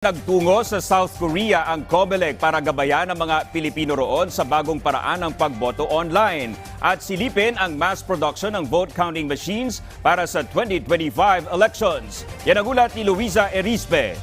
Nagtungo sa South Korea ang COMELEC para gabayan ang mga Pilipino roon sa bagong paraan ng pagboto online at silipin ang mass production ng vote counting machines para sa 2025 elections. Yan ang ulat ni Luisa Erispe.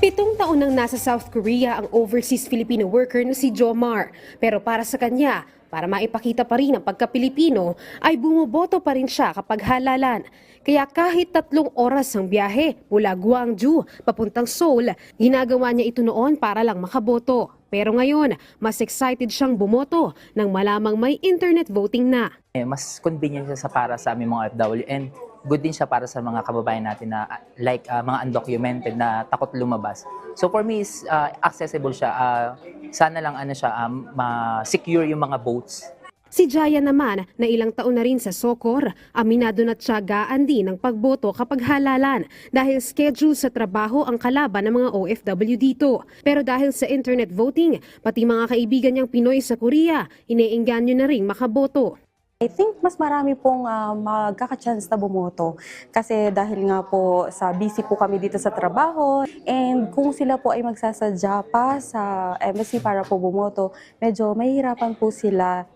Pitong taon nang nasa South Korea ang overseas Filipino worker na si Jomar. Pero para sa kanya, para maipakita pa rin ang pagka-Pilipino, ay bumoboto pa rin siya kapag halalan. Kaya kahit tatlong oras ang biyahe mula Guangzhou papuntang Seoul, ginagawa niya ito noon para lang makaboto. Pero ngayon, mas excited siyang bumoto nang malamang may internet voting na. Eh, mas convenient siya para sa aming mga OFW and good din siya para sa mga kababayan natin na ah, like ah, mga undocumented na takot lumabas. So for me is ah, accessible siya. Ah, sana lang ano siya um, ma-secure yung mga votes. Si Jaya naman, na ilang taon na rin sa Sokor, aminado na tiyagaan din ng pagboto kapag halalan dahil schedule sa trabaho ang kalaban ng mga OFW dito. Pero dahil sa internet voting, pati mga kaibigan niyang Pinoy sa Korea, iniingganyo na rin makaboto. I think mas marami pong uh, magkaka-chance na bumoto. Kasi dahil nga po sa busy po kami dito sa trabaho and kung sila po ay magsasadya pa sa embassy para po bumoto, medyo mahihirapan po sila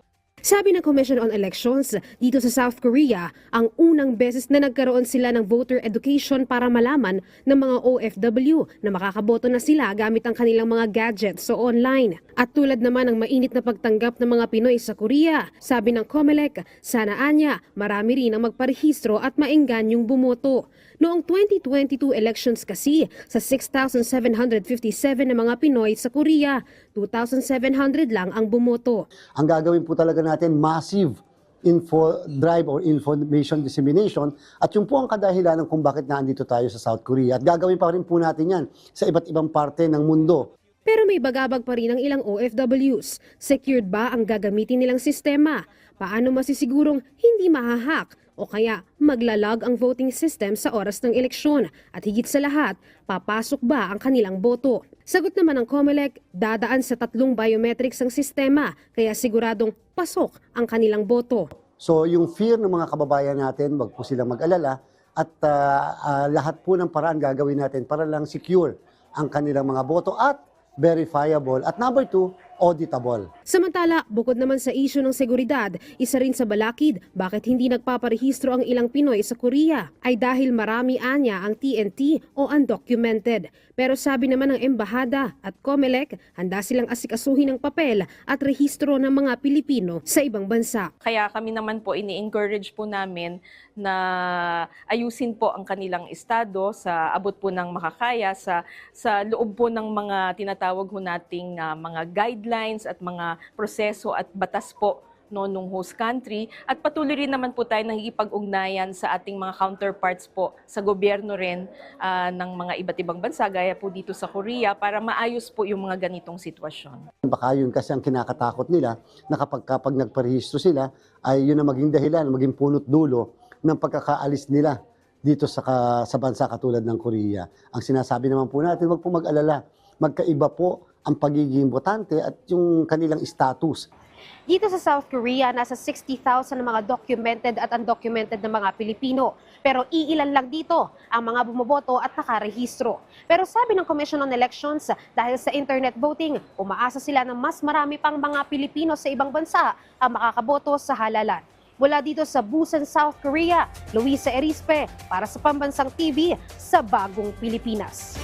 Sabi ng Commission on Elections, dito sa South Korea, ang unang beses na nagkaroon sila ng voter education para malaman ng mga OFW na makakaboto na sila gamit ang kanilang mga gadgets so online. At tulad naman ng mainit na pagtanggap ng mga Pinoy sa Korea, sabi ng COMELEC, sana anya marami rin ang magparehistro at maenggan yung bumoto. Noong 2022 elections kasi, sa 6,757 na mga Pinoy sa Korea, 2,700 lang ang bumoto. ang gagawin po talaga natin massive info drive or information dissemination at yung po ang kadahilanan kung bakit naandito tayo sa South Korea at gagawin pa rin po natin yan sa iba't ibang parte ng mundo. Pero may bagabag pa rin ang ilang OFWs. Secured ba ang gagamitin nilang sistema? Paano masisigurong hindi mahahak o kaya maglalag ang voting system sa oras ng eleksyon? At higit sa lahat, papasok ba ang kanilang boto? Sagot naman ng COMELEC, dadaan sa tatlong biometrics ang sistema, kaya siguradong pasok ang kanilang boto. So yung fear ng mga kababayan natin, wag po silang mag-alala at ah, ah, lahat po ng paraan gagawin natin para lang secure ang kanilang mga boto at verifiable at number two, auditable. Samantala, bukod naman sa isyu ng seguridad, isa rin sa balakid bakit hindi nagpaparehistro ang ilang Pinoy sa Korea ay dahil marami anya ang TNT o undocumented. Pero sabi naman ng Embahada at COMELEC, handa silang asikasuhin ng papel at rehistro ng mga Pilipino sa ibang bansa. Kaya kami naman po ini-encourage po namin na ayusin po ang kanilang estado sa abot po ng makakaya sa sa loob po ng mga tinatawag ho nating ah, mga guidelines at mga proseso at batas po no nung host country at patuloy rin naman po tayo nakikipag-ugnayan sa ating mga counterparts po sa gobyerno rin ah, ng mga iba't ibang bansa gaya po dito sa Korea para maayos po yung mga ganitong sitwasyon. Baka yun kasi ang kinakatakot nila na kapag, kapag nagparehistro sila ay yun ang maging dahilan, maging punot dulo ng pagkakaalis nila dito sa, sa bansa katulad ng Korea. Ang sinasabi naman po natin, wag po mag-alala. Magkaiba po ang pagiging botante at yung kanilang status. Dito sa South Korea, nasa 60,000 na mga documented at undocumented na mga Pilipino. Pero iilan lang dito ang mga bumoboto at nakarehistro. Pero sabi ng Commission on Elections, dahil sa internet voting, umaasa sila na mas marami pang mga Pilipino sa ibang bansa ang makakaboto sa halalan. Mula dito sa Busan, South Korea, Luisa Erispe para sa Pambansang TV sa Bagong Pilipinas.